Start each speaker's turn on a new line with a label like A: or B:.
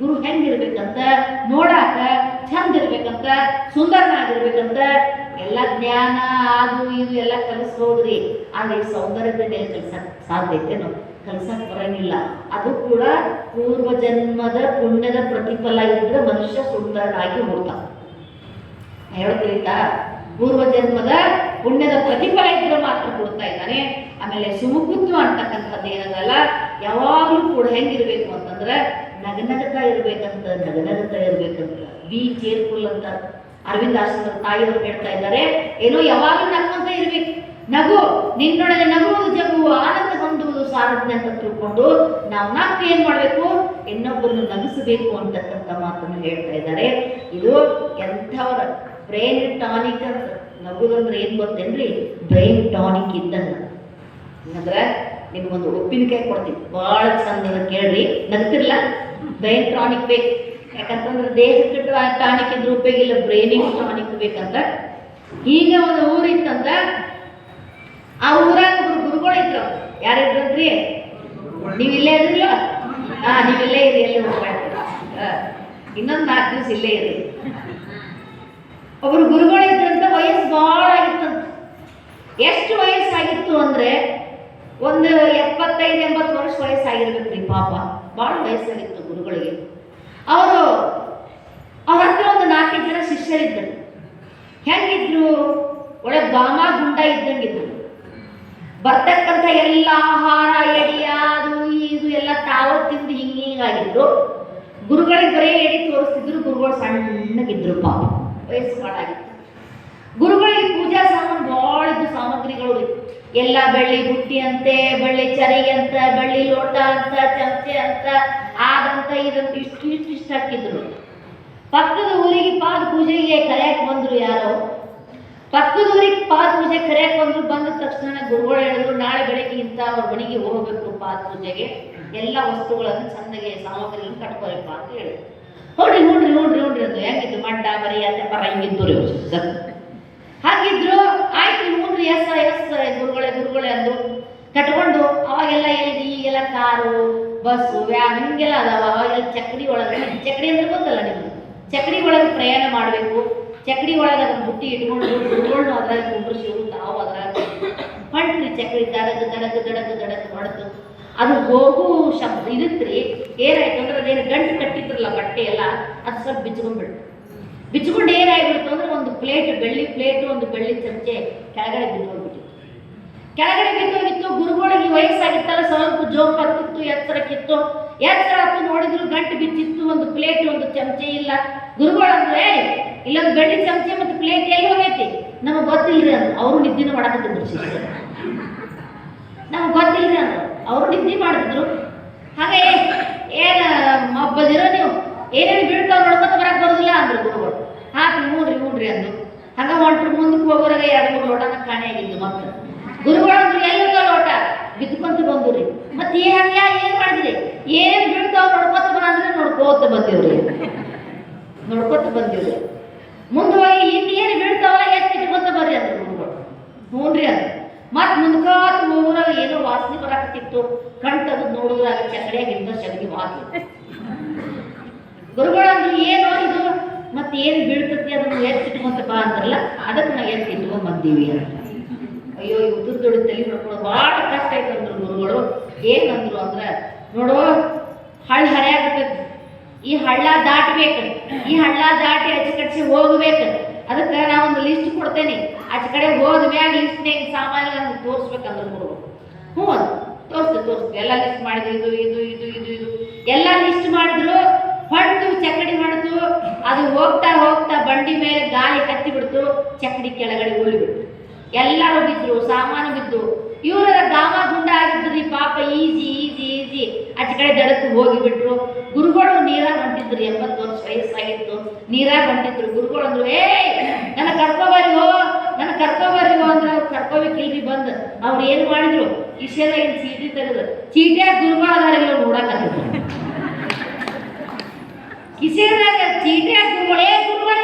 A: ಗುರು ಹೆಂಗಿರ್ಬೇಕಂತ, ನೋಡಾಕ ಚಂದ ಇರ್ಬೇಕಂತ ಸುಂದರನಾಗಿರ್ಬೇಕಂತ ಎಲ್ಲ ಜ್ಞಾನ, ಅದು ಇದು ಎಲ್ಲ ಕಲಿಸ್ಬೋದ್ರಿ. ಆದ್ರೆ ಈ ಸೌಂದರ್ಯದ ಮೇಲೆ ಕಲ್ಸಕ್ ಸಾಧ್ಯ ಐತೇನೋ ಕಲ್ಸಕ್ ಬರಂಗಿಲ್ಲ. ಅದು ಕೂಡ ಪೂರ್ವ ಜನ್ಮದ ಪುಣ್ಯದ ಪ್ರತಿಫಲ ಇದ್ರೆ ಮನುಷ್ಯ ಸುಂದರನಾಗಿ ಹುಡ್ತಾನ ಹೇಳ್ತೀರಿತಾ ಪೂರ್ವ ಜನ್ಮದ ಪುಣ್ಯದ ಪ್ರತಿಫಲ ಇದ್ರೆ ಮಾತ್ರ ಕೊಡ್ತಾ ಇದ್ದಾನೆ. ಆಮೇಲೆ ಸುಮುಖತ್ವ ಅಂತಕ್ಕಂಥದ್ದು ಏನದಲ್ಲ? ಯಾವಾಗಲೂ ಕೂಡ ಹೆಂಗಿರ್ಬೇಕು ಅಂತಂದ್ರೆ ನಗನಗತಾ ಇರಬೇಕಂತ, ನಗನಗತಾ ಇರ್ಬೇಕಂತ. ಬಿ ಕೇರ್ಫುಲ್ ಅಂತ ಅರವಿಂದ ಆಶ್ರಮದ ತಾಯಿಯವರು ಹೇಳ್ತಾ ಇದ್ದಾರೆ. ಏನೋ ಯಾವಾಗಲೂ ನಗುವಂತ ಇರಬೇಕು. ನಗು, ನಿನ್ನೊಡನೆ ನಗುವುದು ಜಗುವು ಆನಂದ ಹೊಂದುವುದು ಸಾರಥ್ಯ ಅಂತ ತಿಳ್ಕೊಂಡು ನಾವು ನಾಲ್ಕು ಏನ್ ಮಾಡಬೇಕು? ಇನ್ನೊಬ್ಬರನ್ನು ನಗಿಸಬೇಕು ಅಂತಕ್ಕಂಥ ಮಾತನ್ನು ಹೇಳ್ತಾ ಇದ್ದಾರೆ. ಇದು ಎಂಥವರ ಬ್ರೈನ್ ಟಾನಿಕ್ ಅಂತ. ನಗುದಂದ್ರೆ ಏನ್ ಗೊತ್ತೇನ್ರಿ? ಬ್ರೈನ್ ಟಾನಿಕ್ ಇದ್ದಂಗ. ಅಂದ್ರೆ ನಿಮ್ಗೊಂದು ಉಪ್ಪಿನಕಾಯಿ ಕೊಡ್ತೀನಿ. ಭಾಳ ಚಂದ ಕೇಳ್ರಿ. ನಗ್ತಿರ್ಲ ಬ್ರೈನ್ ಟಾನಿಕ್ ಬೇಕು. ಯಾಕಂತಂದ್ರೆ ದೇಹಕ್ಕೆ ಟಾನಿಕ್ ಇದ್ರೆ ಉಪಯೋಗ ಇಲ್ಲ ಬ್ರೈನಿಗೆ ಟಾನಿಕ್ ಬೇಕಂತ. ಈಗ ಒಂದು ಊರಿತ್ತಂದ್ರ ಆ ಊರಾಗ ಒಬ್ರು ಗುರುಗಳು ಇದ್ರು ಯಾರಿದ್ರಂತ್ರಿ ನೀವು ಇಲ್ಲೇ ಇದ್ರಲ್ಲ? ಹಾ, ನೀವು ಇಲ್ಲೇ ಇರಿ ಎಲ್ಲಿ ಹೋಗ್ಬೇಡ್ರಿ ಹಾ. ಇನ್ನೊಂದು ನಾಲ್ಕು ದಿವಸ ಇಲ್ಲೇ ಇರಿ. ಒಬ್ರು ಗುರುಗಳು ಇದ್ರಂತ ವಯಸ್ಸು ಭಾಳ ಆಗಿತ್ತಂತ. ಎಷ್ಟು ವಯಸ್ಸಾಗಿತ್ತು ಅಂದ್ರೆ ಒಂದು ಎಪ್ಪತ್ತೈದು ಎಂಬತ್ತು ವರ್ಷ ವಯಸ್ಸಾಗಿರ್ಬೇಕ್ರಿ ಪಾಪ. ಭಾಳ ವಯಸ್ಸಾಗಿತ್ತು ಗುರುಗಳಿಗೆ. ಅವರು ಅವ್ರ ಹತ್ರ ಒಂದು ನಾಲ್ಕೈದು ಜನ ಶಿಷ್ಯರಿದ್ದರು. ಹೆಂಗಿದ್ರು? ಒಳ್ಳೆ ಬಾಮ ಗುಂಡ ಇದ್ದಂಗಿದ್ರು. ಬರ್ತಕ್ಕಂಥ ಎಲ್ಲ ಆಹಾರ, ಎಡಿ, ಅದು, ಇದು ಎಲ್ಲ ತಾವು ತಿಂದು ಹಿಂಗೆ ಹಿಂಗಾಗಿದ್ರು ಗುರುಗಳಿಗೆ ಬರೀ ಎಡಿ ತೋರಿಸ್ತಿದ್ರು, ಗುರುಗಳು ಸಣ್ಣಗಿದ್ರು ಪಾಪ. ವಯಸ್ಸು ಮಾಡಾಗಿತ್ತು ಗುರುಗಳಿಗೆ ಪೂಜಾ ಸಾಮಾನು ಭಾಳ ಇದ್ದು ಸಾಮಗ್ರಿಗಳು ರೀ. ಎಲ್ಲ ಬಳ್ಳಿ ಬುಟ್ಟಿ ಅಂತೆ, ಬಳ್ಳಿ ಚರಿ ಅಂತ, ಬಳ್ಳಿ ಲೋಟ ಅಂತ, ಚಮಚೆ ಅಂತ ಆದಂತ ಇದಂತ ಇಷ್ಟು ಇಷ್ಟು ಇಷ್ಟು ಹಾಕಿದ್ರು. ಪಕ್ಕದ ಊರಿಗೆ ಪಾದ ಪೂಜೆಗೆ ಕರೆಯಕ್ಕೆ ಬಂದ್ರು ಯಾರೋ? ಪಕ್ಕದ ಊರಿಗೆ ಪಾದ ಪೂಜೆ ಕರೆಯಕ್ಕೆ ಬಂದ್ರು, ಬಂದ ತಕ್ಷಣ ಗುರುಗಳು ಹೇಳಿದ್ರು, ನಾಳೆ ಬೆಳಗ್ಗೆ ಇಂಥ ಅವ್ರ ಮನೆಗೆ ಹೋಗ್ಬೇಕು ಪಾದ ಪೂಜೆಗೆ. ಎಲ್ಲ ವಸ್ತುಗಳನ್ನು ಚಂದಗೆ ಸಾಮಗ್ರಿಗಳನ್ನು ಕಟ್ಕೋಬೇಕು ಅಂತ ಹೇಳಿದ್ರು. ನೋಡ್ರಿ ನೋಡ್ರಿ ನೋಡ್ರಿ ನೋಡ್ರಿ ಅದು ಹೆಂಗಿದ್ದು ಮಡ್ಡ ಬರಿ ಅಂತ ಪರ ಹಿಂಗಿದ್ದು ರೀ. ಹಾಗಿದ್ರು ಆಯ್ತು ನೋಡ್ರಿ ಎಸ್ ಎಸ್ ಗುರುಗಳೇ ಗುರುಗಳೇ ಅಂದ್ರು ಕಟ್ಕೊಂಡು ಅವಾಗೆಲ್ಲ ಎಲ್ಲಿ ಈಗೆಲ್ಲ ಕಾರು, ಬಸ್ಸು, ವ್ಯಾನ್ ಹಿಂಗೆಲ್ಲ ಅದಾವ, ಅವಾಗೆಲ್ಲ ಚಕ್ಡಿ ಒಳಗೆ. ಚಕ್ಡಿ ಅಂದ್ರೆ ಗೊತ್ತಲ್ಲ ನಿಮ್ಗೆ? ಚಕ್ಡಿ ಒಳಗೆ ಪ್ರಯಾಣ ಮಾಡಬೇಕು. ಚಕ್ಡಿ ಒಳಗೆ ಅದನ್ನ ಬುಟ್ಟಿ ಇಟ್ಕೊಂಡು ಇಟ್ಕೊಂಡು ಅದ್ರಾಗ ಕುಂಡ್ರಿಸಿರು ತಾವು ಅದ್ರಾಗ. ಹೊಂಟ್ರಿ ಚಕ್ಡಿ ದಡಕ್ ದಡಕ್ ದಡಕ್ ದಡಕ್ ಹೊಡೆದು. ಅದು ಹೋಗು ಶಬ್ದ. ಇರುತ್ತೆ ಏನಾಯ್ತು ಅಂದ್ರೆ ಅದೇನು ಗಂಟು ಕಟ್ಟಿದ್ರಲ್ಲ ಬಟ್ಟೆ ಎಲ್ಲ, ಅದು ಸ್ವಲ್ಪ ಬಿಚ್ಕೊಂಡ್ಬಿಡ್ತು. ಬಿಚ್ಕೊಂಡು ಏನಾಗ್ಬಿಡ್ತು ಅಂದ್ರೆ ಒಂದು ಪ್ಲೇಟ್, ಬೆಳ್ಳಿ ಪ್ಲೇಟ್, ಒಂದು ಬೆಳ್ಳಿ ಚಮಚೆ ಕೆಳಗಡೆ ಬಿದ್ದೋಗ್ಬಿಟ್ಟಿತ್ತು ಕೆಳಗಡೆ ಬಿದ್ದೋಗಿತ್ತು ಗುರುಗಳಿಗೆ ವಯಸ್ಸಾಗಿತ್ತಲ್ಲ, ಸ್ವಲ್ಪ ಜೋಕ್ ಹತ್ತಿತ್ತು ಎತ್ತರಕ್ಕಿತ್ತು ಎತ್ತರ ಹತ್ತು ನೋಡಿದ್ರು ಗಂಟು ಬಿಚ್ಚಿತ್ತು ಒಂದು ಪ್ಲೇಟ್, ಒಂದು ಚಮಚೆ ಇಲ್ಲ. ಗುರುಗಳಂದ್ರೆ, ಇಲ್ಲೊಂದು ಬೆಳ್ಳಿ ಚಮಚೆ ಮತ್ತು ಪ್ಲೇಟ್ ಎಲ್ಲಿ ಹೋಗೈತಿ? ನಮಗೆ ಗೊತ್ತಿಲ್ಲರಿ ಅಂದ್ರು ಅವರು ನಿದ್ದಿನ ಮಾಡಕತ್ತಿದ್ರು ಶಿಷ್ಯರು. ನಮ್ಗೆ ಗೊತ್ತಿಲ್ರಿ ಅಂದ್ರು ಅವರು ನಿದ್ದೆ ಮಾಡಿದ್ರು ಹಾಗೆ, ಏನ ಮಬ್ಬದಿರೋ ನೀವು? ಏನೇನು ಬೀಳ್ತಾವ ನೋಡ್ಕೊತ ಬರಕ್ಕೆ ಬರೋದಿಲ್ಲ ಅಂದ್ರು ಗುರುಗಳು. ಹಾಕಿ ಹ್ಞೂನ್ರಿ ಹ್ಞೂನ್ರಿ ಅಂದ್ರು. ಹಂಗ ಹೊಂಟ್ರು, ಮುಂದಕ್ಕೆ ಹೋಗೋರಾಗ ಎರಡು, ಮೂರು ಲೋಟನ ಕಾಣೆ ಆಗಿದ್ದು ಮಕ್ಕಳು. ಗುರುಗಳು ಅಂದ್ರು ಲೋಟ ಬಿದ್ಕೊಂತ ಬಂದ್ರಿ ರೀ ಮತ್ತೆ ಏನ್ ಏನ್ ಮಾಡಿದ್ರಿ? ಏನ್ ಬೀಳ್ತಾವ ನೋಡ್ಕೊತ ಬಂದ್ರೆ ನೋಡ್ಕೋತ ಬಂದಿವ್ರಿ. ನೋಡ್ಕೊತ ಬಂದಿವ್ರಿ. ಮುಂದೆ ಹೋಗಿ ಏನು ಬೀಳ್ತಾವಲ್ಲ ಎತ್ತಿಟ್ಕೊಂತ ಬರ್ರಿ ಅಂದ್ರು ಹ್ಞೂ ಹ್ಞೂನ್ರಿ ಅದು ಮತ್ ಮುಂದ್ಕೋತ ಊರಾಗ ಏನೋ ವಾಸನೆ ಬರಾಕತ್ತಿತ್ತು ಕಣ್ ತೆಗೆದು ನೋಡಿದ್ರಾಗ ಚಕಡಿಯಾಗ ಇಂದ ಶಗಡಿ ಮಾತು ಗುರುಗಳಂದ್ರು ಏನೋ ಇದು? ಮತ್ತೆ ಏನು ಬೀಳ್ತತಿ? ಅದನ್ನ ಎತ್ತಿಟ್ಕೊಂತ ಬಾ ಅಂತಾರಲ್ಲ ಅದಕ್ಕೆ ನಾವು ಎತ್ತಿ ಇಟ್ಕೊಂಡ್ ಬಂದೀವಿ. ಅಂತ ಅಯ್ಯೋ ಈ ಉದುರ್ದೊಡಿ ತಲೆ ಮಾಡ್ಕೊಳ್ಳೋದು ಭಾಳ ಕಷ್ಟ ಆಯ್ತು ಅಂದ್ರು ಗುರುಗಳು ಏನಂದ್ರು ಅಂದ್ರೆ, ನೋಡು, ಹಳ್ಳ ಹರಿಯಾಗತ್ತೈತಿ ಈ ಹಳ್ಳ ದಾಟಬೇಕು. ಈ ಹಳ್ಳ ದಾಟಿ ಆಚೆ ಕಡೆ ಹೋಗ್ಬೇಕು. ಅದಕ್ಕೆ ನಾ ಒಂದು ಲಿಸ್ಟ್ ಕೊಡ್ತೇನೆ. ಆಚೆ ಕಡೆ ಹೋದ ಮ್ಯಾಗ ಲಿಸ್ಟ್ನಾಗ ಸಾಮಾನ್ಯ ತೋರಿಸ್ಬೇಕಂದ್ರೆ ಗುರು ಹ್ಞೂ ತೋರಿಸ್ತು ತೋರಿಸ್ತೆ ಎಲ್ಲ ಲಿಸ್ಟ್ ಮಾಡಿದ್ರು, ಇದು ಇದು ಇದು ಇದು ಇದು. ಎಲ್ಲ ಲಿಸ್ಟ್ ಮಾಡಿದ್ರು ಹೊಡ್ತು ಚಕ್ಕಡಿ ಮಾಡಿತು ಅದು ಹೋಗ್ತಾ ಹೋಗ್ತಾ ಬಂಡಿ ಮೇಲೆ ಗಾಳಿ ಹತ್ತಿ ಬಿಡ್ತು ಚಕ್ಕಡಿ ಕೆಳಗಡೆ ಉಳಿಬಿಡ್ತು. ಎಲ್ಲರೂ ಬಿದ್ರು, ಸಾಮಾನು ಬಿದ್ದು. ಇವರ ಗಾಮ ಗುಂಡ ಆಗಿದ್ರಿ ಪಾಪ ಈಜಿ ಈಜಿ ಈಜಿ ಆಚೆ ಕಡೆ ದಡಕ್ಕೆ ಹೋಗಿಬಿಟ್ರು. ಗುರುಗಳು ನೀರಾಗ ಹೊಂಟಿದ್ರು ಎಂಬತ್ತು ವರ್ಷ ವಯಸ್ಸಾಗಿತ್ತು. ನೀರಾಗ ಹೊಂಟಿದ್ರು. ಗುರುಗಳು ಅಂದ್ರು ಏ ನನ್ನ ಕರ್ಕೊಬರಿ ಹೋ, ನನ್ನ ಕರ್ಕೊಬರಿ ಹೋ ಅಂದ್ರೆ. ಅವ್ರು ಕರ್ಕೋಬೇಕಿಲ್ರಿ ಬಂದು. ಅವ್ರು ಏನು ಮಾಡಿದ್ರು? ಈಶ್ವರ ಏನು ಚೀಟಿ ತೆಗೆದು, ಚೀಟಿಯಾಗ ಗುರುಗಳು ಅದಾರಿಲ್ಲ ನೋಡಕ್ಕ ಕಿಸೆದಾಗ ಚೀಟಿಯಾಗ ಗುರುಗಳೇ ಗುರುಗಳು ಅದಕ್ಕೆ ಏನು